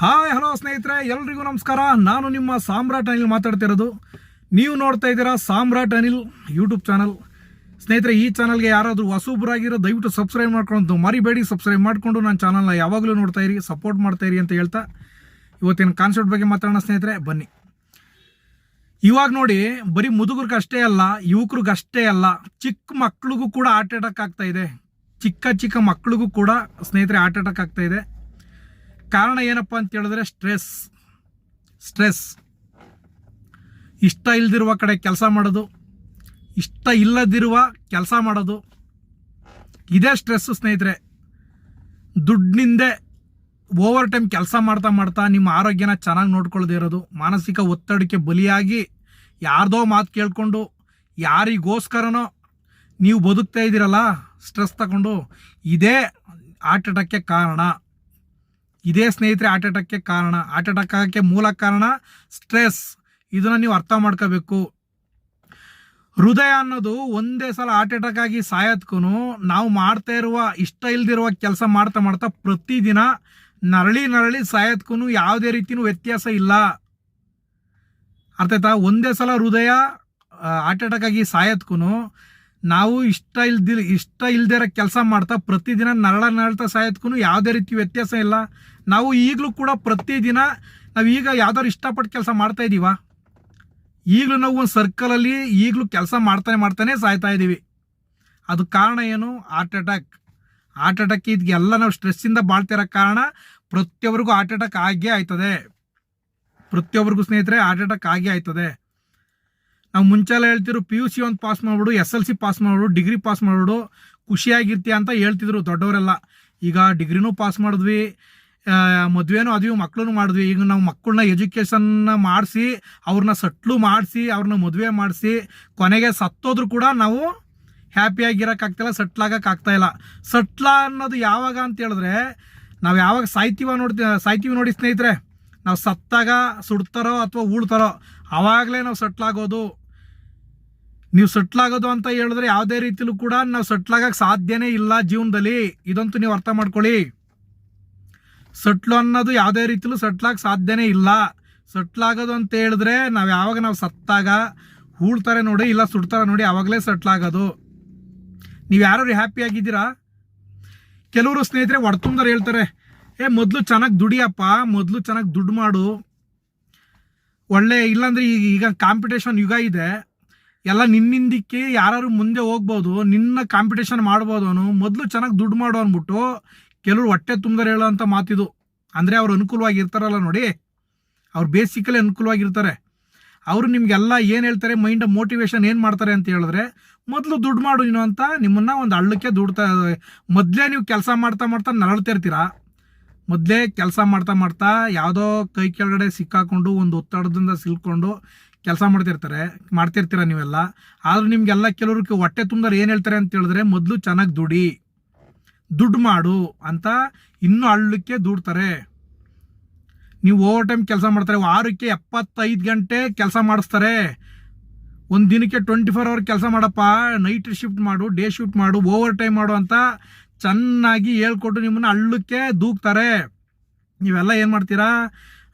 Hi, hello ಸ್ನೇಹಿತರೆ, ಎಲ್ರಿಗೂ ನಮಸ್ಕಾರ. ನಾನು ನಿಮ್ಮ ಸಾಮ್ರಾಟ್ ಅನಿಲ್ ಮಾತಾಡ್ತಿರೋದು ನೀವು ನೋಡ್ತಾ ಇದ್ದೀರಾ ಸಾಮ್ರಾಟ್ ಅನಿಲ್ ಯೂಟ್ಯೂಬ್ ಚಾನಲ್. ಸ್ನೇಹಿತರೆ, ಈ ಚಾನಲ್ಗೆ ಯಾರಾದರೂ ಹೊಸಬ್ರಾಗಿರೋ ದಯವಿಟ್ಟು ಸಬ್ಸ್ಕ್ರೈಬ್ ಮಾಡ್ಕೊಂಡು, ಮರಿಬೇಡಿ ಸಬ್ಸ್ಕ್ರೈಬ್ ಮಾಡಿಕೊಂಡು ನನ್ನ ಚಾನಲ್ನ ಯಾವಾಗಲೂ ನೋಡ್ತಾ ಇರಿ ಸಪೋರ್ಟ್ ಮಾಡ್ತಾ ಇರಿ ಅಂತ ಹೇಳ್ತಾ ಇವತ್ತಿನ ಕಾನ್ಸೆಪ್ಟ್ ಬಗ್ಗೆ ಮಾತಾಡೋಣ ಸ್ನೇಹಿತರೆ, ಬನ್ನಿ. ಇವಾಗ ನೋಡಿ, ಬರೀ ಮುದುಗರಿಗಷ್ಟೇ ಅಲ್ಲ ಯುವಕರಿಗಷ್ಟೇ ಅಲ್ಲ, ಚಿಕ್ಕ ಮಕ್ಳಿಗೂ ಕೂಡ ಹಾರ್ಟ್ ಅಟ್ಯಾಕ್ ಆಗ್ತಾ ಇದೆ. ಚಿಕ್ಕ ಚಿಕ್ಕ ಮಕ್ಳಿಗೂ ಕೂಡ ಸ್ನೇಹಿತರೆ ಹಾರ್ಟ್ ಅಟ್ಯಾಕ್ ಆಗ್ತಾ ಇದೆ. ಕಾರಣ ಏನಪ್ಪ ಅಂತ ಹೇಳಿದ್ರೆ ಸ್ಟ್ರೆಸ್. ಸ್ಟ್ರೆಸ್. ಇಷ್ಟ ಇಲ್ದಿರುವ ಕಡೆ ಕೆಲಸ ಮಾಡೋದು, ಇಷ್ಟ ಇಲ್ಲದಿರುವ ಕೆಲಸ ಮಾಡೋದು, ಇದೇ ಸ್ಟ್ರೆಸ್ಸು ಸ್ನೇಹಿತರೆ. ದುಡ್ಡಿನಿಂದೆ ಓವರ್ ಟೈಮ್ ಕೆಲಸ ಮಾಡ್ತಾ ಮಾಡ್ತಾ ನಿಮ್ಮ ಆರೋಗ್ಯನ ಚೆನ್ನಾಗಿ ನೋಡ್ಕೊಳ್ಳದೇ ಇರೋದು, ಮಾನಸಿಕ ಒತ್ತಡಕ್ಕೆ ಬಲಿಯಾಗಿ ಯಾರ್ದೋ ಮಾತು ಕೇಳಿಕೊಂಡು ಯಾರಿಗೋಸ್ಕರನೋ ನೀವು ಬದುಕ್ತಾ ಇದ್ದೀರಲ್ಲ, ಸ್ಟ್ರೆಸ್ ತಗೊಂಡು ಇದೇ ಹಾರ್ಟ್ ಅಟ್ಯಾಕ್ಗೆ ಕಾರಣ. ಇದೇ ಸ್ನೇಹಿತರೆ ಹಾರ್ಟ್ ಅಟ್ಯಾಕ್ಗೆ ಕಾರಣ. ಹಾರ್ಟ್ ಅಟ್ಯಾಕ್ ಆಗೋಕ್ಕೆ ಮೂಲ ಕಾರಣ ಸ್ಟ್ರೆಸ್. ಇದನ್ನು ನೀವು ಅರ್ಥ ಮಾಡ್ಕೋಬೇಕು. ಹೃದಯ ಅನ್ನೋದು ಒಂದೇ ಸಲ ಹಾರ್ಟ್ ಅಟ್ಯಾಕ್ ಆಗಿ ಸಾಯೋದ್ಕೂ ನಾವು ಮಾಡ್ತಾ ಇರುವ ಇಷ್ಟ ಇಲ್ದಿರುವ ಕೆಲಸ ಮಾಡ್ತಾ ಮಾಡ್ತಾ ಪ್ರತಿದಿನ ನರಳಿ ನರಳಿ ಸಾಯೋದ್ಕೂ ಯಾವುದೇ ರೀತಿಯೂ ವ್ಯತ್ಯಾಸ ಇಲ್ಲ. ಅರ್ಥ ಒಂದೇ ಸಲ ಹೃದಯ ಹಾರ್ಟ್ ಅಟ್ಯಾಕ್ ಆಗಿ ಸಾಯೋದ್ಕೂ ನಾವು ಇಷ್ಟ ಇಲ್ದಿಲ್, ಇಷ್ಟ ಇಲ್ದೇ ಇರೋ ಕೆಲಸ ಮಾಡ್ತಾ ಪ್ರತಿದಿನ ನರಳ ನರಳ್ತಾ ಸಾಯೋದ್ಕೂ ಯಾವುದೇ ರೀತಿ ವ್ಯತ್ಯಾಸ ಇಲ್ಲ. ನಾವು ಈಗಲೂ ಕೂಡ ಪ್ರತಿದಿನ ನಾವು ಈಗ ಯಾವ್ದಾದ್ರು ಇಷ್ಟಪಟ್ಟು ಕೆಲಸ ಮಾಡ್ತಾ ಇದ್ದೀವ ಈಗಲೂ ನಾವು ಒಂದು ಸರ್ಕಲಲ್ಲಿ ಈಗಲೂ ಕೆಲಸ ಮಾಡ್ತಾನೆ ಮಾಡ್ತಾನೆ ಸಾಯ್ತಾ ಇದ್ದೀವಿ ಅದು ಕಾರಣ ಏನು? ಹಾರ್ಟ್ ಅಟ್ಯಾಕ್ ಹಾರ್ಟ್ ಅಟ್ಯಾಕ್ ಇದಕ್ಕೆಲ್ಲ ನಾವು ಸ್ಟ್ರೆಸ್ಸಿಂದ ಬಾಳ್ತಿರೋ ಕಾರಣ ಪ್ರತಿಯೊಬ್ಬರಿಗೂ ಹಾರ್ಟ್ ಅಟ್ಯಾಕ್ ಆಗೇ ಆಯ್ತದೆ. ಪ್ರತಿಯೊಬ್ಬರಿಗೂ ಸ್ನೇಹಿತರೆ ಹಾರ್ಟ್ ಅಟ್ಯಾಕ್ ಆಗೇ ಆಯ್ತದೆ. ನಾವು ಮುಂಚೆಲ್ಲ ಹೇಳ್ತಿದ್ರು ಪಿ ಯು ಸಿ ಒಂದು ಪಾಸ್ ಮಾಡ್ಬಿಡು ಎಸ್ ಎಲ್ ಸಿ ಪಾಸ್ ಮಾಡ್ಬಿಡು ಡಿಗ್ರಿ ಪಾಸ್ ಮಾಡ್ಬಿಡು, ಖುಷಿಯಾಗಿರ್ತೀಯ ಅಂತ ಹೇಳ್ತಿದ್ರು ದೊಡ್ಡವರೆಲ್ಲ. ಈಗ ಡಿಗ್ರಿನೂ ಪಾಸ್ ಮಾಡಿದ್ವಿ ಮದುವೆನೂ ಅದೀವಿ ಮಕ್ಕಳನ್ನು ಮಾಡಿದ್ವಿ. ಈಗ ನಾವು ಮಕ್ಕಳನ್ನ ಎಜುಕೇಷನ್ನ ಮಾಡಿಸಿ ಅವ್ರನ್ನ ಸಟ್ಲು ಮಾಡಿಸಿ ಅವ್ರನ್ನ ಮದುವೆ ಮಾಡಿಸಿ, ಕೊನೆಗೆ ಸತ್ತೋದ್ರು ಕೂಡ ನಾವು ಹ್ಯಾಪಿಯಾಗಿರೋಕ್ಕಾಗ್ತಿಲ್ಲ ಸಟ್ಲಾಗಕ್ಕೆ ಇಲ್ಲ. ಸಟ್ಲ ಅನ್ನೋದು ಯಾವಾಗ ಅಂತ ಹೇಳಿದ್ರೆ, ನಾವು ಯಾವಾಗ ಸಾಯ್ತೀವ ನೋಡ್ತೀವಿ ಸಾಯ್ತೀವಿ ನೋಡಿ ಸ್ನೇಹಿತರೆ, ನಾವು ಸತ್ತಾಗ ಸುಡ್ತಾರೋ ಅಥವಾ ಉಳ್ತಾರೋ ಆವಾಗಲೇ ನಾವು ಸಟ್ಲಾಗೋದು ನೀವು ಸಟ್ಲಾಗೋದು ಅಂತ ಹೇಳಿದ್ರೆ ಯಾವುದೇ ರೀತಿಲೂ ಕೂಡ ನಾವು ಸಟ್ಲಾಗಕ್ಕೆ ಸಾಧ್ಯನೇ ಇಲ್ಲ ಜೀವನದಲ್ಲಿ. ಇದಂತೂ ನೀವು ಅರ್ಥ ಮಾಡ್ಕೊಳ್ಳಿ. ಸಟ್ಲು ಅನ್ನೋದು ಯಾವುದೇ ರೀತಿಲೂ ಸಟ್ಲಾಗ ಸಾಧ್ಯನೇ ಇಲ್ಲ. ಸಟ್ಲಾಗೋದು ಅಂತ ಹೇಳಿದ್ರೆ ನಾವು ಯಾವಾಗ ನಾವು ಸತ್ತಾಗ ಹೂಳ್ತಾರೆ ನೋಡಿ, ಇಲ್ಲ ಸುಡ್ತಾರೆ ನೋಡಿ ಆವಾಗಲೇ ಸಟ್ಲಾಗೋದು. ನೀವು ಯಾರು ಹ್ಯಾಪಿ ಆಗಿದ್ದೀರಾ? ಕೆಲವರು ಸ್ನೇಹಿತರೆ ಹೊಡ್ತುಂದರೆ ಹೇಳ್ತಾರೆ, ಏ, ಮೊದಲು ಚೆನ್ನಾಗಿ ದುಡಿಯಪ್ಪ, ಮೊದಲು ಚೆನ್ನಾಗಿ ದುಡ್ಡು ಮಾಡು. ಒಳ್ಳೆ, ಇಲ್ಲಾಂದ್ರೆ ಈಗ ಈಗ ಕಾಂಪಿಟೇಷನ್ ಯುಗ ಇದೆ. ಎಲ್ಲ ನಿನ್ನಿಂದಕ್ಕೆ ಯಾರು ಮುಂದೆ ಹೋಗ್ಬೋದು, ನಿನ್ನ ಕಾಂಪಿಟೇಷನ್ ಮಾಡ್ಬೋದು ಅವನು, ಮೊದಲು ಚೆನ್ನಾಗಿ ದುಡ್ಡು ಮಾಡು ಅಂದ್ಬಿಟ್ಟು ಕೆಲವರು ಹೊಟ್ಟೆ ತುಂಬಿದ್ರೆ ಹೇಳೋ ಅಂತ ಮಾತಿದು. ಅಂದರೆ ಅವ್ರು ಅನುಕೂಲವಾಗಿ ಇರ್ತಾರಲ್ಲ ನೋಡಿ, ಅವ್ರು ಬೇಸಿಕಲಿ ಅನುಕೂಲವಾಗಿರ್ತಾರೆ ಅವರು ನಿಮಗೆಲ್ಲ ಏನು ಹೇಳ್ತಾರೆ ಮೈಂಡ್ ಮೋಟಿವೇಶನ್ ಏನು ಮಾಡ್ತಾರೆ ಅಂತ ಹೇಳಿದ್ರೆ, ಮೊದಲು ದುಡ್ಡು ಮಾಡು ನೀನು ಅಂತ ನಿಮ್ಮನ್ನ ಒಂದು ಹಳ್ಳಕ್ಕೆ ದುಡ್ತಾ, ಮೊದಲೇ ನೀವು ಕೆಲಸ ಮಾಡ್ತಾ ಮಾಡ್ತಾ ನರಳ್ತಿರ್ತೀರಾ ಮೊದಲೇ ಕೆಲಸ ಮಾಡ್ತಾ ಮಾಡ್ತಾ ಯಾವುದೋ ಕೈ ಕೆಳಗಡೆ ಸಿಕ್ಕಾಕೊಂಡು, ಒಂದು ಒತ್ತಡದಿಂದ ಸಿಲ್ಕೊಂಡು ಕೆಲಸ ಮಾಡ್ತಿರ್ತಾರೆ, ಮಾಡ್ತಿರ್ತೀರ ನೀವೆಲ್ಲ. ಆದ್ರೂ ನಿಮ್ಗೆಲ್ಲ ಕೆಲವ್ರಿಗೆ ಹೊಟ್ಟೆ ತುಂಬಿದ್ರೆ ಏನು ಹೇಳ್ತಾರೆ ಅಂತ ಹೇಳಿದ್ರೆ, ಮೊದಲು ಚೆನ್ನಾಗಿ ದುಡಿ, ದುಡ್ಡು ಮಾಡು ಅಂತ ಇನ್ನೂ ಅಳ್ಳಕ್ಕೆ ದುಡ್ತಾರೆ. ನೀವು ಓವರ್ ಟೈಮ್ ಕೆಲಸ ಮಾಡ್ತಾರೆ, ವಾರಕ್ಕೆ ಎಪ್ಪತ್ತೈದು ಗಂಟೆ ಕೆಲಸ ಮಾಡಿಸ್ತಾರೆ. ಒಂದು ದಿನಕ್ಕೆ ಟ್ವೆಂಟಿ ಫೋರ್ ಅವರ್ ಕೆಲಸ ಮಾಡಪ್ಪ ನೈಟ್ ಶಿಫ್ಟ್ ಮಾಡು ಡೇ ಶಿಫ್ಟ್ ಮಾಡು ಓವರ್ ಟೈಮ್ ಮಾಡು ಅಂತ ಚೆನ್ನಾಗಿ ಹೇಳ್ಕೊಟ್ಟು ನಿಮ್ಮನ್ನ ಅಳ್ಳಕ್ಕೆ ದೂಕ್ತಾರೆ. ನೀವೆಲ್ಲ ಏನು ಮಾಡ್ತೀರಾ?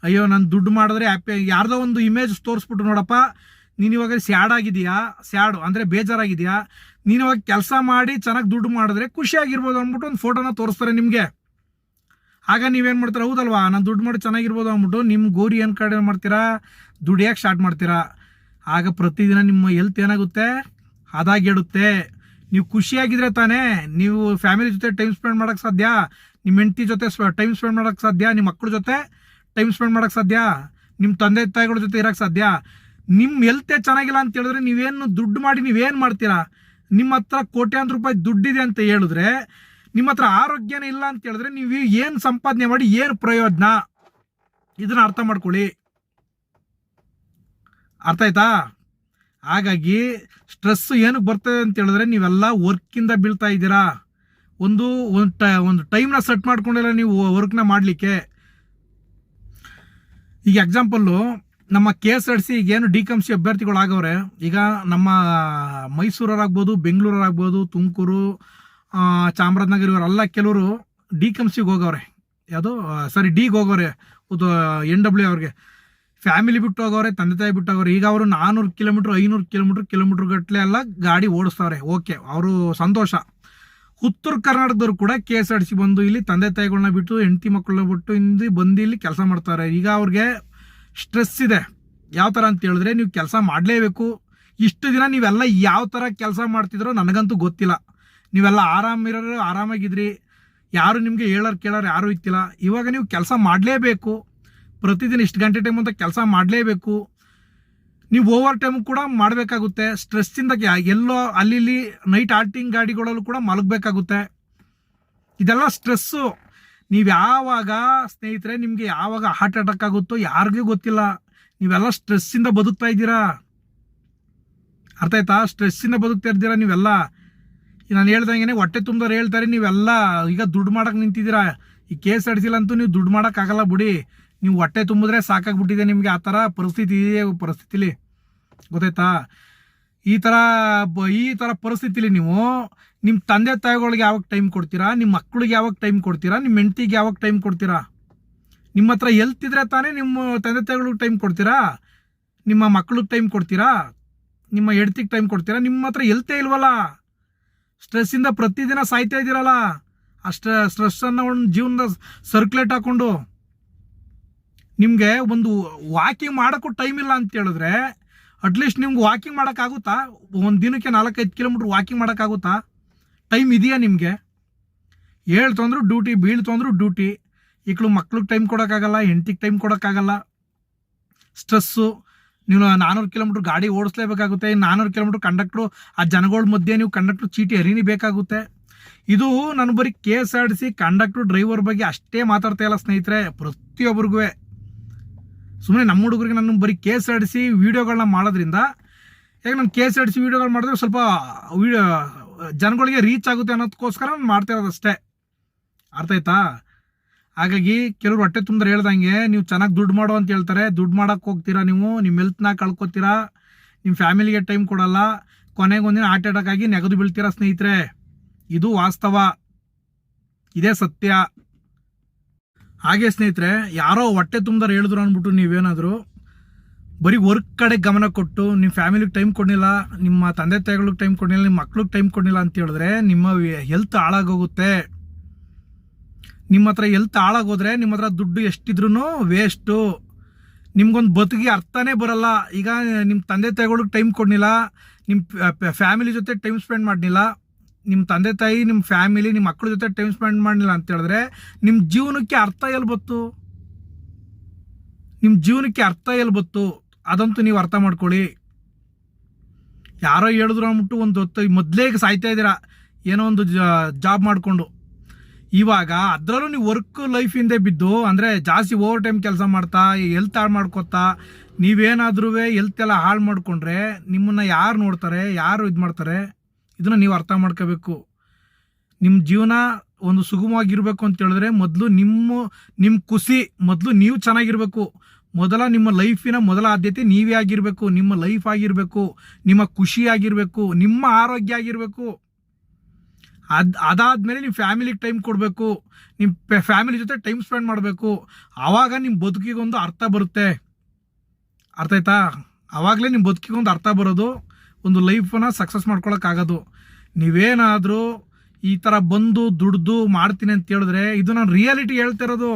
ಅಯ್ಯೋ, ನಾನು ದುಡ್ಡು ಮಾಡಿದ್ರೆ ಹ್ಯಾಪಿ ಯಾರ್ದೋ ಒಂದು ಇಮೇಜ್ ತೋರಿಸ್ಬಿಟ್ಟು ನೋಡಪ್ಪ, ನೀನು ಇವಾಗ ಸ್ಯಾಡ್ ಆಗಿದೆಯಾ ಸ್ಯಾಡು ಅಂದರೆ ಬೇಜಾರಾಗಿದೆಯಾ ನೀನು ಇವಾಗ ಕೆಲಸ ಮಾಡಿ ಚೆನ್ನಾಗಿ ದುಡ್ಡು ಮಾಡಿದ್ರೆ ಖುಷಿಯಾಗಿರ್ಬೋದು ಅಂದ್ಬಿಟ್ಟು ಒಂದು ಫೋಟೋನ ತೋರಿಸ್ತಾರೆ ನಿಮಗೆ. ಆಗ ನೀವೇನು ಮಾಡ್ತೀರ? ಹೌದಲ್ವಾ? ನಾನು ದುಡ್ಡು ಮಾಡಿ ಚೆನ್ನಾಗಿರ್ಬೋದು ಅಂದ್ಬಿಟ್ಟು ನಿಮ್ಮ ಗೋರಿ ಏನು ಕಡೆ ಮಾಡ್ತೀರಾ? ದುಡಿಯೋಕೆ ಸ್ಟಾರ್ಟ್ ಮಾಡ್ತೀರಾ? ಆಗ ಪ್ರತಿದಿನ ನಿಮ್ಮ ಹೆಲ್ತ್ ಏನಾಗುತ್ತೆ? ಅದಾಗಿಡುತ್ತೆ ನೀವು ಖುಷಿಯಾಗಿದ್ರೆ ತಾನೇ ನೀವು ಫ್ಯಾಮಿಲಿ ಜೊತೆ ಟೈಮ್ ಸ್ಪೆಂಡ್ ಮಾಡೋಕ್ಕೆ ಸಾಧ್ಯ? ನಿಮ್ಮ ಹೆಂಡತಿ ಜೊತೆ ಟೈಮ್ ಸ್ಪೆಂಡ್ ಮಾಡೋಕ್ಕೆ ಸಾಧ್ಯ? ನಿಮ್ಮ ಮಕ್ಕಳ ಜೊತೆ? ಟೈಮ್ ಸ್ಪೆಂಡ್ ಮಾಡೋಕ್ಕೆ ಸಾಧ್ಯ? ನಿಮ್ಮ ತಂದೆ ತಾಯಿಗಳ ಜೊತೆ ಇರೋಕ್ಕೆ ಸಾಧ್ಯ? ನಿಮ್ಮ ಹೆಲ್ತೆ ಚೆನ್ನಾಗಿಲ್ಲ ಅಂತ ಹೇಳಿದ್ರೆ ನೀವೇನು ದುಡ್ಡು ಮಾಡಿ ನೀವೇನು ಮಾಡ್ತೀರಾ? ನಿಮ್ಮ ಹತ್ರ ಕೋಟ್ಯಾಂತರ ರೂಪಾಯಿ ದುಡ್ಡಿದೆ ಅಂತ ಹೇಳಿದ್ರೆ, ನಿಮ್ಮ ಹತ್ರ ಆರೋಗ್ಯನೇ ಇಲ್ಲ ಅಂತ ಹೇಳಿದ್ರೆ ನೀವು ಏನು ಸಂಪಾದನೆ ಮಾಡಿ ಏನು ಪ್ರಯೋಜನ? ಇದನ್ನ ಅರ್ಥ ಮಾಡ್ಕೊಳ್ಳಿ. ಅರ್ಥ ಆಯ್ತಾ? ಹಾಗಾಗಿ ಸ್ಟ್ರೆಸ್ ಏನಕ್ಕೆ ಬರ್ತದೆ ಅಂತ ಹೇಳಿದ್ರೆ ನೀವೆಲ್ಲ ವರ್ಕಿಂದ ಬೀಳ್ತಾ ಇದ್ದೀರಾ. ಒಂದು ಒಂದು ಟೈಮ್ನ ಸೆಟ್ ಮಾಡ್ಕೊಂಡಿಲ್ಲ ನೀವು ವರ್ಕ್ನ ಮಾಡಲಿಕ್ಕೆ. ಈಗ ಎಕ್ಸಾಂಪಲ್ಲು ನಮ್ಮ ಕೆ ಎಸ್ ಆರ್ ಸಿ ಈಗೇನು ಡಿ ಕಮ್ ಸಿ ಅಭ್ಯರ್ಥಿಗಳು ಆಗವ್ರೆ ಈಗ ನಮ್ಮ ಮೈಸೂರವ್ರಾಗ್ಬೋದು, ಬೆಂಗಳೂರವ್ರಾಗ್ಬೋದು, ತುಮಕೂರು ಚಾಮರಾಜನಗರ ಇವರೆಲ್ಲ ಕೆಲವರು ಡಿ ಕಮ್ ಸಿಗೆ ಹೋಗವ್ರೆ. ಯಾವುದು? ಸಾರಿ ಡಿಗೆ ಹೋಗೋರೆ ಎನ್ ಡಬ್ಲ್ಯೂ ಅವ್ರಿಗೆ. ಫ್ಯಾಮಿಲಿ ಬಿಟ್ಟು ಹೋಗೋರೆ ತಂದೆ ತಾಯಿ ಬಿಟ್ಟು ಹೋಗೋರೆ ಈಗ ಅವರು ನಾನ್ನೂರು ಕಿಲೋಮೀಟ್ರ್ ಐನೂರು ಕಿಲೋಮೀಟ್ರ್ ಕಿಲೋಮೀಟ್ರ್ ಗಟ್ಟಲೆ ಎಲ್ಲ ಗಾಡಿ ಓಡಿಸ್ತಾವ್ರೆ. ಓಕೆ ಅವರು ಸಂತೋಷ. ಉತ್ತರ ಕರ್ನಾಟಕದವ್ರು ಕೂಡ ಕೆ ಎಸ್ ಆರ್ ಸಿ ಬಂದು ಇಲ್ಲಿ ತಂದೆ ತಾಯಿಗಳನ್ನ ಬಿಟ್ಟು ಹೆಂಡತಿ ಮಕ್ಕಳನ್ನ ಬಿಟ್ಟು ಹಿಂದೆ ಬಂದು ಇಲ್ಲಿ ಕೆಲಸ ಮಾಡ್ತಾರೆ. ಈಗ ಅವ್ರಿಗೆ ಸ್ಟ್ರೆಸ್ ಇದೆ. ಯಾವ ಥರ ಅಂತ ಹೇಳಿದ್ರೆ ನೀವು ಕೆಲಸ ಮಾಡಲೇಬೇಕು. ಇಷ್ಟು ದಿನ ನೀವೆಲ್ಲ ಯಾವ ಥರ ಕೆಲಸ ಮಾಡ್ತಿದ್ರೋ ನನಗಂತೂ ಗೊತ್ತಿಲ್ಲ. ನೀವೆಲ್ಲ ಆರಾಮಿರೋರು ಆರಾಮಾಗಿದ್ರಿ. ಯಾರು ನಿಮಗೆ ಹೇಳೋರು ಕೇಳೋರು ಯಾರೂ ಇತ್ತಿಲ್ಲ. ಇವಾಗ ನೀವು ಕೆಲಸ ಮಾಡಲೇಬೇಕು. ಪ್ರತಿದಿನ ಇಷ್ಟು ಗಂಟೆ ಟೈಮ್ ಅಂತ ಕೆಲಸ ಮಾಡಲೇಬೇಕು. ನೀವು ಓವರ್ ಟೈಮ್ ಕೂಡ ಮಾಡಬೇಕಾಗುತ್ತೆ. ಸ್ಟ್ರೆಸ್ಸಿಂದ ಎಲ್ಲೋ ಅಲ್ಲಿ ನೈಟ್ ಆಲ್ಟಿಂಗ್ ಗಾಡಿಗಳಲ್ಲೂ ಕೂಡ ಮಲಗಬೇಕಾಗುತ್ತೆ. ಇದೆಲ್ಲ ಸ್ಟ್ರೆಸ್ಸು ನೀವು ಯಾವಾಗ ಸ್ನೇಹಿತರೆ, ನಿಮಗೆ ಯಾವಾಗ ಹಾರ್ಟ್ ಅಟ್ಯಾಕ್ ಆಗುತ್ತೋ ಯಾರಿಗೂ ಗೊತ್ತಿಲ್ಲ. ನೀವೆಲ್ಲ ಸ್ಟ್ರೆಸ್ಸಿಂದ ಬದುಕ್ತಾ ಇದ್ದೀರಾ? ಅರ್ಥ ಆಯ್ತಾ? ಸ್ಟ್ರೆಸ್ಸಿಂದ ಬದುಕ್ತಾ ಇದ್ದೀರಾ ನೀವೆಲ್ಲ? ನಾನು ಹೇಳ್ದಂಗೆ ಹೊಟ್ಟೆ ತುಂಬಿದವ್ರು ಹೇಳ್ತಾರೆ, ನೀವೆಲ್ಲ ಈಗ ದುಡ್ಡು ಮಾಡಕ್ಕೆ ನಿಂತಿದ್ದೀರಾ? ಈ ಕೇಸ್ ಅಂತೂ ನೀವು ದುಡ್ಡು ಮಾಡೋಕ್ಕಾಗಲ್ಲ ಬಿಡಿ. ನೀವು ಹೊಟ್ಟೆ ತುಂಬಿದ್ರೆ ಸಾಕಾಗ್ಬಿಟ್ಟಿದೆ ನಿಮಗೆ ಆ ಥರ ಪರಿಸ್ಥಿತಿ ಇದೆಯೇ ಪರಿಸ್ಥಿತಿಲಿ? ಗೊತ್ತಾಯ್ತಾ? ಈ ಥರ ಈ ಥರ ಪರಿಸ್ಥಿತಿಲಿ ನೀವು ನಿಮ್ಮ ತಂದೆ ತಾಯಿಗಳಿಗೆ ಯಾವಾಗ ಟೈಮ್ ಕೊಡ್ತೀರಾ? ನಿಮ್ಮ ಮಕ್ಕಳಿಗೆ ಯಾವಾಗ ಟೈಮ್ ಕೊಡ್ತೀರಾ? ನಿಮ್ಮ ಹೆಂಡತಿಗೆ ಯಾವಾಗ ಟೈಮ್ ಕೊಡ್ತೀರಾ? ನಿಮ್ಮ ಹತ್ರ ಹೆಲ್ತ್ ಇದ್ರೆ ತಾನೇ ನಿಮ್ಮ ತಂದೆ ತಾಯಿಗಳಿಗೆ ಟೈಮ್ ಕೊಡ್ತೀರಾ? ನಿಮ್ಮ ಮಕ್ಳಿಗೆ ಟೈಮ್ ಕೊಡ್ತೀರಾ? ನಿಮ್ಮ ಹೆಂಡ್ತಿಗೆ ಟೈಮ್ ಕೊಡ್ತೀರಾ? ನಿಮ್ಮ ಹತ್ರ ಎಲ್ತೇ ಇಲ್ವಲ್ಲ? ಸ್ಟ್ರೆಸ್ಸಿಂದ ಪ್ರತಿದಿನ ಸಾಯ್ತಾ ಇದ್ದೀರಲ್ಲ ಅಷ್ಟ ಸ್ಟ್ರೆಸ್ಸನ್ನು ಒಂದು ಜೀವನದ ಸರ್ಕ್ಯುಲೇಟ್ ಹಾಕೊಂಡು. ನಿಮಗೆ ಒಂದು ವಾಕಿಂಗ್ ಮಾಡೋಕ್ಕೂ ಟೈಮ್ ಇಲ್ಲ ಅಂತ ಹೇಳಿದ್ರೆ ಅಟ್ಲೀಸ್ಟ್ ನಿಮ್ಗೆ ವಾಕಿಂಗ್ ಮಾಡೋಕ್ಕಾಗುತ್ತಾ ಒಂದು ದಿನಕ್ಕೆ ನಾಲ್ಕೈದು ಕಿಲೋಮೀಟ್ರ್ ವಾಕಿಂಗ್ ಮಾಡೋಕ್ಕಾಗುತ್ತಾ ಟೈಮ್ ಇದೆಯಾ ನಿಮಗೆ? ಹೇಳ್ತು ಅಂದರೂ ಡ್ಯೂಟಿ ಬೀಳ್ತು ಅಂದರೂ ಡ್ಯೂಟಿ ಈಕ್ಳು ಮಕ್ಳಿಗೆ ಟೈಮ್ ಕೊಡೋಕ್ಕಾಗಲ್ಲ ಹೆಂಡ್ತಿಗೆ ಟೈಮ್ ಕೊಡೋಕ್ಕಾಗಲ್ಲ ಸ್ಟ್ರೆಸ್ಸು ನೀವು ನಾನ್ನೂರು ಕಿಲೋಮೀಟ್ರ್ ಗಾಡಿ ಓಡಿಸ್ಲೇಬೇಕಾಗುತ್ತೆ ನಾನ್ನೂರು ಕಿಲೋಮೀಟ್ರ್ ಕಂಡಕ್ಟ್ರು ಆ ಜನಗಳ ಮಧ್ಯೆ ನೀವು ಕಂಡಕ್ಟ್ರು ಚೀಟಿ ಹರಿನಿ ಬೇಕಾಗುತ್ತೆ. ಇದು ನಾನು ಬರೀ K S R C conductor driver ಬಗ್ಗೆ ಅಷ್ಟೇ ಮಾತಾಡ್ತಾಯಿಲ್ಲ ಸ್ನೇಹಿತರೆ ಪ್ರತಿಯೊಬ್ಬರಿಗೂ ಸುಮ್ಮನೆ ನಮ್ಮ ಹುಡುಗರಿಗೆ ನಾನು ಬರೀ ಕೆ ಎಸ್ ವೀಡಿಯೋಗಳನ್ನ ಮಾಡೋದ್ರಿಂದ ಯಾಕೆ ನಾನು ಕೆ ಎಸ್ ವೀಡಿಯೋಗಳು ಮಾಡಿದ್ರೆ ಸ್ವಲ್ಪ ವೀಡಿಯೋ ಜನಗಳಿಗೆ ರೀಚ್ ಆಗುತ್ತೆ ಅನ್ನೋದಕ್ಕೋಸ್ಕರ ನಾನು ಮಾಡ್ತಾ ಇರೋದು ಅಷ್ಟೇ ಅರ್ಥ ಆಯ್ತಾ? ಹಾಗಾಗಿ ಕೆಲವರು ಹೊಟ್ಟೆ ತುಂಬ್ರೆ ಹೇಳ್ದಂಗೆ, ನೀವು ಚೆನ್ನಾಗಿ ದುಡ್ಡು ಮಾಡು ಅಂತ ಹೇಳ್ತಾರೆ. ದುಡ್ಡು ಮಾಡೋಕೆ ಹೋಗ್ತೀರಾ ನೀವು? ನಿಮ್ಮ ಹೆಲ್ತ್ನ ಕಳ್ಕೊತೀರಾ? ನಿಮ್ಮ ಫ್ಯಾಮಿಲಿಗೆ ಟೈಮ್ ಕೊಡಲ್ಲ? ಕೊನೆಗೆ ಒಂದಿನ ಹಾರ್ಟ್ ಅಟ್ಯಾಕ್ ಆಗಿ ನೆಗೆದು ಬೀಳ್ತೀರಾ ಸ್ನೇಹಿತರೆ? ಇದು ವಾಸ್ತವ. ಇದೇ ಸತ್ಯ. ಹಾಗೆ ಸ್ನೇಹಿತರೆ, ಯಾರೋ ಹೊಟ್ಟೆ ತುಂಬದಾರ ಹೇಳಿದ್ರು ಅಂದ್ಬಿಟ್ಟು ನೀವೇನಾದರೂ, ಬರೀ ವರ್ಕ್ ಕಡೆ ಗಮನ ಕೊಟ್ಟು ನಿಮ್ಮ ಫ್ಯಾಮಿಲಿಗೆ ಟೈಮ್ ಕೊಡಲಿಲ್ಲ, ನಿಮ್ಮ ತಂದೆ ತಾಯಿಗಳಿಗೆ ಟೈಮ್ ಕೊಡಲಿಲ್ಲ ನಿಮ್ಮ ಮಕ್ಳಿಗೆ ಟೈಮ್ ಕೊಡಲಿಲ್ಲ ಅಂತ ಹೇಳಿದ್ರೆ ನಿಮ್ಮ ಹೆಲ್ತ್ ಹಾಳಾಗೋಗುತ್ತೆ. ನಿಮ್ಮ ಹತ್ರ ಹೆಲ್ತ್ ಹಾಳಾಗೋದ್ರೆ ನಿಮ್ಮ ಹತ್ರ ದುಡ್ಡು ಎಷ್ಟಿದ್ರು ವೇಸ್ಟು ನಿಮ್ಗೊಂದು ಬದುಕಿಗೆ ಅರ್ಥನೇ ಬರಲ್ಲ. ಈಗ ನಿಮ್ಮ ತಂದೆ ತಾಯಿಗಳಿಗೆ ಟೈಮ್ ಕೊಡಲಿಲ್ಲ ನಿಮ್ಮ ಫ್ಯಾಮಿಲಿ ಜೊತೆ ಟೈಮ್ ಸ್ಪೆಂಡ್ ಮಾಡಲಿಲ್ಲ. ನಿಮ್ಮ ತಂದೆ ತಾಯಿ ನಿಮ್ಮ ಫ್ಯಾಮಿಲಿ ನಿಮ್ಮ ಮಕ್ಕಳ ಜೊತೆ ಟೈಮ್ ಸ್ಪೆಂಡ್ ಮಾಡಲಿಲ್ಲ ಅಂತ ಹೇಳಿದ್ರೆ ನಿಮ್ಮ ಜೀವನಕ್ಕೆ ಅರ್ಥ ಎಲ್ಲಿ ಬತ್ತು? ನಿಮ್ಮ ಜೀವನಕ್ಕೆ ಅರ್ಥ ಎಲ್ಲಿ ಬತ್ತು? ಅದಂತೂ ನೀವು ಅರ್ಥ ಮಾಡ್ಕೊಳ್ಳಿ. ಯಾರೋ ಹೇಳಿದ್ರು ಅಂದ್ಬಿಟ್ಟು ಒಂದು ಹೊತ್ತು ಮೊದಲೇ ಸಾಯ್ತಾ ಇದ್ದೀರಾ? ಏನೋ ಒಂದು ಜಾಬ್ ಮಾಡಿಕೊಂಡು. ಇವಾಗ ಅದರಲ್ಲೂ ನೀವು ವರ್ಕ್ ಲೈಫಿಂದೆ ಬಿದ್ದು, ಅಂದರೆ ಜಾಸ್ತಿ ಓವರ್ ಟೈಮ್ ಕೆಲಸ ಮಾಡ್ತಾ ಎಲ್ತ್ ಹಾಳು ಮಾಡ್ಕೊತಾ ನೀವೇನಾದ್ರೂ ಎಲ್ತ್ ಎಲ್ಲ ಹಾಳು ಮಾಡಿಕೊಂಡ್ರೆ ನಿಮ್ಮನ್ನು ಯಾರು ನೋಡ್ತಾರೆ, ಯಾರು ಇದು ಮಾಡ್ತಾರೆ ಇದನ್ನು ನೀವು ಅರ್ಥ ಮಾಡ್ಕೋಬೇಕು. ನಿಮ್ಮ ಜೀವನ ಒಂದು ಸುಗಮವಾಗಿರಬೇಕು ಅಂತ ಹೇಳಿದ್ರೆ ಮೊದಲು ನಿಮ್ಮ ನಿಮ್ಮ ಖುಷಿ ಮೊದಲು ನೀವು ಚೆನ್ನಾಗಿರಬೇಕು. ಮೊದಲ ನಿಮ್ಮ ಲೈಫಿನ ಮೊದಲ ಆದ್ಯತೆ ನೀವೇ ಆಗಿರಬೇಕು. ನಿಮ್ಮ ಲೈಫ್ ಆಗಿರಬೇಕು. ನಿಮ್ಮ ಖುಷಿ ಆಗಿರಬೇಕು. ನಿಮ್ಮ ಆರೋಗ್ಯ ಆಗಿರಬೇಕು. ಅದು, ಅದಾದಮೇಲೆ ನೀವು ಫ್ಯಾಮಿಲಿಗೆ ಟೈಮ್ ಕೊಡಬೇಕು. ನಿಮ್ಮ ಫ್ಯಾಮಿಲಿ ಜೊತೆ ಟೈಮ್ ಸ್ಪೆಂಡ್ ಮಾಡಬೇಕು. ಆವಾಗ ನಿಮ್ಮ ಬದುಕಿಗೊಂದು ಅರ್ಥ ಬರುತ್ತೆ. ಅರ್ಥ ಆಯ್ತಾ? ಆವಾಗಲೇ ನಿಮ್ಮ ಬದುಕಿಗೊಂದು ಅರ್ಥ ಬರೋದು. ಒಂದು ಲೈಫನ್ನ ಸಕ್ಸಸ್ ಮಾಡ್ಕೊಳಕ್ಕಾಗೋದು ನೀವೇನಾದರೂ ಈ ಥರ ಬಂದು, ದುಡ್ದು ಮಾಡ್ತೀನಿ ಅಂತ ಹೇಳಿದ್ರೆ ಇದು ನಾನು ರಿಯಾಲಿಟಿ ಹೇಳ್ತಿರೋದು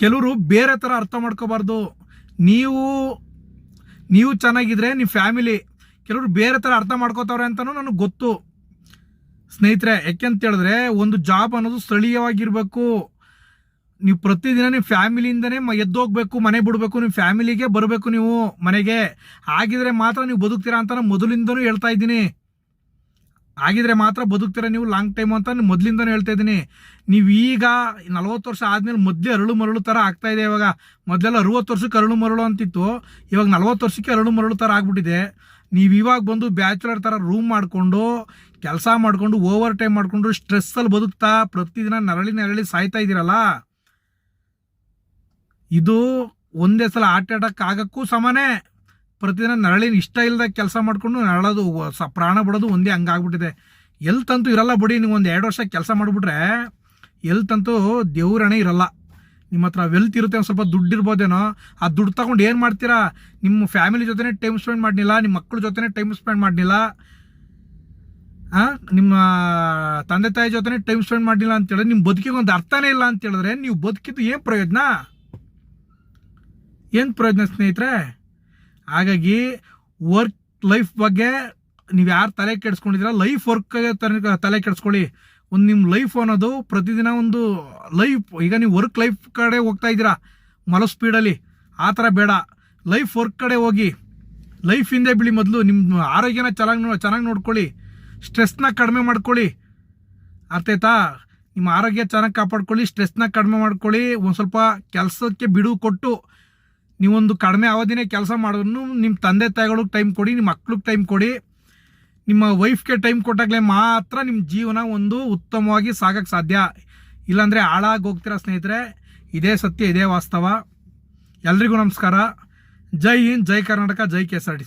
ಕೆಲವರು ಬೇರೆ ಥರ ಅರ್ಥ ಮಾಡ್ಕೋಬಾರ್ದು. ನೀವು ನೀವು ಚೆನ್ನಾಗಿದ್ರೆ ನಿಮ್ಮ ಫ್ಯಾಮಿಲಿ ಕೆಲವರು ಬೇರೆ ಥರ ಅರ್ಥ ಮಾಡ್ಕೋತಾವ್ರೆ ಅಂತಲೂ ನನಗೆ ಗೊತ್ತು. ಸ್ನೇಹಿತರೆ ಯಾಕೆಂತ ಹೇಳಿದ್ರೆ ಒಂದು ಜಾಬ್ ಅನ್ನೋದು ಸ್ಥಳೀಯವಾಗಿರಬೇಕು. ನೀವು ಪ್ರತಿದಿನ ನಿಮ್ಮ ಫ್ಯಾಮಿಲಿಯಿಂದನೇ ಎದ್ದೋಗ್ಬೇಕು ಮನೆ ಬಿಡಬೇಕು ನಿಮ್ಮ ಫ್ಯಾಮಿಲಿಗೆ ಬರಬೇಕು, ನೀವು ಮನೆಗೆ. ಆಗಿದ್ರೆ ಮಾತ್ರ ನೀವು ಬದುಕ್ತೀರಾ ಅಂತ ನಾನು ಮೊದಲಿಂದನೂ ಹೇಳ್ತಾ ಇದ್ದೀನಿ. ಆಗಿದ್ರೆ ಮಾತ್ರ ಬದುಕ್ತೀರಾ ನೀವು ಲಾಂಗ್ ಟೈಮ್ ಅಂತ ನಾನು ಮೊದಲಿಂದನೂ ಹೇಳ್ತಾ ಇದ್ದೀನಿ. ನೀವು ಈಗ ನಲ್ವತ್ತು ವರ್ಷ ಆದಮೇಲೆ ಮೊದಲೇ ಅರಳು ಮರಳು ಥರ ಆಗ್ತಾ ಇದೆ ಇವಾಗ. ಮೊದಲೆಲ್ಲ ಅರುವತ್ತು ವರ್ಷಕ್ಕೆ ಅರಳು ಮರಳು ಅಂತಿತ್ತು. ಇವಾಗ ನಲ್ವತ್ತು ವರ್ಷಕ್ಕೆ ಅರಳು ಮರಳು ಥರ ಆಗ್ಬಿಟ್ಟಿದೆ. ನೀವು ಇವಾಗ ಬಂದು ಬ್ಯಾಚುಲರ್ ಥರ ರೂಮ್ ಮಾಡಿಕೊಂಡು, ಕೆಲಸ ಮಾಡಿಕೊಂಡು ಓವರ್ ಟೈಮ್ ಮಾಡಿಕೊಂಡು ಸ್ಟ್ರೆಸ್ಸಲ್ಲಿ ಬದುಕ್ತಾ ಪ್ರತಿದಿನ ನರಳಿ ನರಳಿ ಸಾಯ್ತಾ ಇದ್ದೀರಲ್ಲ ಇದು ಒಂದೇ ಸಲ ಆಟ ಅಟ್ಯಾಕ್ ಆಗಕ್ಕೂ ಸಮಾನೇ. ಪ್ರತಿದಿನ ನರಳಿನ ಇಷ್ಟ ಇಲ್ಲದ ಕೆಲಸ ಮಾಡಿಕೊಂಡು ನರಳೋದು, ಸ ಪ್ರಾಣ ಬಿಡೋದು ಒಂದೇ ಹಂಗಾಗ್ಬಿಟ್ಟಿದೆ. ಎಲ್ತ್ ಅಂತೂ ಇರಲ್ಲ ಬಿಡಿ, ನೀವು ಒಂದು ಎರಡು ವರ್ಷ ಕೆಲಸ ಮಾಡಿಬಿಟ್ರೆ ಎಲ್ಲಿ ಅಂತೂ ದೇವ್ರಣೆ ಇರಲ್ಲ. ನಿಮ್ಮ ಹತ್ರ ವೆಲ್ತ್ ಇರುತ್ತೆ ಒಂದು ಸ್ವಲ್ಪ ದುಡ್ಡು ಇರ್ಬೋದೇನೋ, ಆ ದುಡ್ಡು ತಗೊಂಡು ಏನು ಮಾಡ್ತೀರಾ? ನಿಮ್ಮ ಫ್ಯಾಮಿಲಿ ಜೊತೆನೇ ಟೈಮ್ ಸ್ಪೆಂಡ್ ಮಾಡಲಿಲ್ಲ ನಿಮ್ಮ ಮಕ್ಕಳ ಜೊತೆನೇ ಟೈಮ್ ಸ್ಪೆಂಡ್ ಮಾಡಲಿಲ್ಲ ಹಾಂ ನಿಮ್ಮ ತಂದೆ ತಾಯಿ ಜೊತೆನೇ ಟೈಮ್ ಸ್ಪೆಂಡ್ ಮಾಡಲಿಲ್ಲ ಅಂತೇಳಿದ್ರೆ ನಿಮ್ಮ ಬದುಕಿಗೆ ಒಂದು ಅರ್ಥನೇ ಇಲ್ಲ ಅಂತೇಳಿದ್ರೆ ನೀವು ಬದುಕಿದ್ದು ಏನು ಪ್ರಯೋಜನ? ಏನು ಪ್ರಯೋಜನ ಸ್ನೇಹಿತರೆ? ಹಾಗಾಗಿ ವರ್ಕ್ ಲೈಫ್ ಬಗ್ಗೆ ನೀವು ಯಾರು ತಲೆ ಕೆಡಿಸ್ಕೊಂಡಿದ್ದೀರ? ಲೈಫ್ ವರ್ಕ್ ತಲೆ ಕೆಡಿಸ್ಕೊಳ್ಳಿ. ಒಂದು ನಿಮ್ಮ ಲೈಫ್ ಅನ್ನೋದು ಪ್ರತಿದಿನ ಒಂದು ಲೈಫ್ ಈಗ ನೀವು ವರ್ಕ್ ಲೈಫ್ ಕಡೆ ಹೋಗ್ತಾ ಇದ್ದೀರಾ? ಮಲೋ ಸ್ಪೀಡಲ್ಲಿ ಆ ಥರ ಬೇಡ. ಲೈಫ್ ವರ್ಕ್ ಕಡೆ ಹೋಗಿ. ಲೈಫ್ ಹಿಂದೆ ಬಿಳಿ ಮೊದಲು ನಿಮ್ಮ ಆರೋಗ್ಯನ ಚೆನ್ನಾಗಿ ನೋ ಚೆನ್ನಾಗಿ ನೋಡ್ಕೊಳ್ಳಿ. ಸ್ಟ್ರೆಸ್ನ ಕಡಿಮೆ ಮಾಡ್ಕೊಳ್ಳಿ. ಅರ್ಥ ಆಯ್ತಾ? ನಿಮ್ಮ ಆರೋಗ್ಯ ಚೆನ್ನಾಗಿ ಕಾಪಾಡ್ಕೊಳ್ಳಿ ಸ್ಟ್ರೆಸ್ನ ಕಡಿಮೆ ಮಾಡ್ಕೊಳ್ಳಿ. ಒಂದು ಸ್ವಲ್ಪ ಕೆಲಸಕ್ಕೆ ಬಿಡುವು ಕೊಟ್ಟು ನೀವೊಂದು ಕಡಿಮೆ ಅವಧಿನೇ ಕೆಲಸ ಮಾಡಿದ್ರು ನಿಮ್ಮ ತಂದೆ ತಾಯಿಗಳಿಗೆ ಟೈಮ್ ಕೊಡಿ ನಿಮ್ಮ ಮಕ್ಳಿಗೆ ಟೈಮ್ ಕೊಡಿ. ನಿಮ್ಮ ವೈಫ್ಗೆ ಟೈಮ್ ಕೊಟ್ಟಾಗಲೇ ಮಾತ್ರ ನಿಮ್ಮ ಜೀವನ ಒಂದು ಉತ್ತಮವಾಗಿ ಸಾಗಕ್ಕೆ ಸಾಧ್ಯ. ಇಲ್ಲಾಂದರೆ ಹಾಳಾಗಿ ಹೋಗ್ತೀರಾ ಸ್ನೇಹಿತರೆ? ಇದೇ ಸತ್ಯ, ಇದೇ ವಾಸ್ತವ. ಎಲ್ರಿಗೂ ನಮಸ್ಕಾರ. ಜೈ ಹಿಂದ್, ಜೈ ಕರ್ನಾಟಕ, ಜೈ ಕೆ ಆರ್ ಟಿ